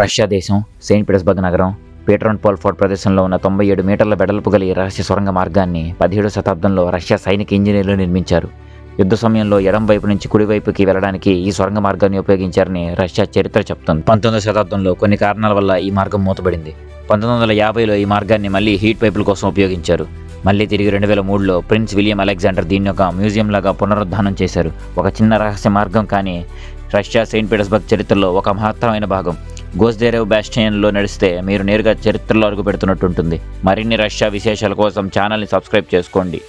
Russia దేశం Saint Petersburg నగరం పీటరాన్ పోల్ఫోర్డ్ ప్రదేశంలో ఉన్న తొంభై ఏడు మీటర్ల వెడల్పు గల ఈ రహస్య సొరంగ మార్గాన్ని పదిహేడు శతాబ్దంలో రష్యా సైనిక ఇంజనీర్లు నిర్మించారు. యుద్ధ సమయంలో ఎడం వైపు నుంచి కుడివైపుకి వెళ్ళడానికి ఈ సొరంగ మార్గాన్ని ఉపయోగించారని రష్యా చరిత్ర చెప్తుంది. పంతొమ్మిదవ శతాబ్దంలో కొన్ని కారణాల వల్ల ఈ మార్గం మూతపడింది. పంతొమ్మిది వందల యాభైలో ఈ మార్గాన్ని మళ్ళీ హీట్ పైపుల కోసం ఉపయోగించారు. మళ్ళీ తిరిగి రెండు వేల మూడులో ప్రిన్స్ విలియం అలెగ్జాండర్ దీన్ని ఒక మ్యూజియం లాగా పునరుద్ధానం చేశారు. ఒక చిన్న రహస్య మార్గం కానీ రష్యా సెయింట్ పీటర్స్బర్గ్ చరిత్రలో ఒక మహత్తరమైన భాగం. గోస్దేరేవ్ బ్యాస్టియన్లో నడిస్తే మీరు నేరుగా చరిత్రలో అడుగు పెడుతున్నట్టు ఉంటుంది. మరిన్ని రష్యా విశేషాల కోసం ఛానల్ని సబ్స్క్రైబ్ చేసుకోండి.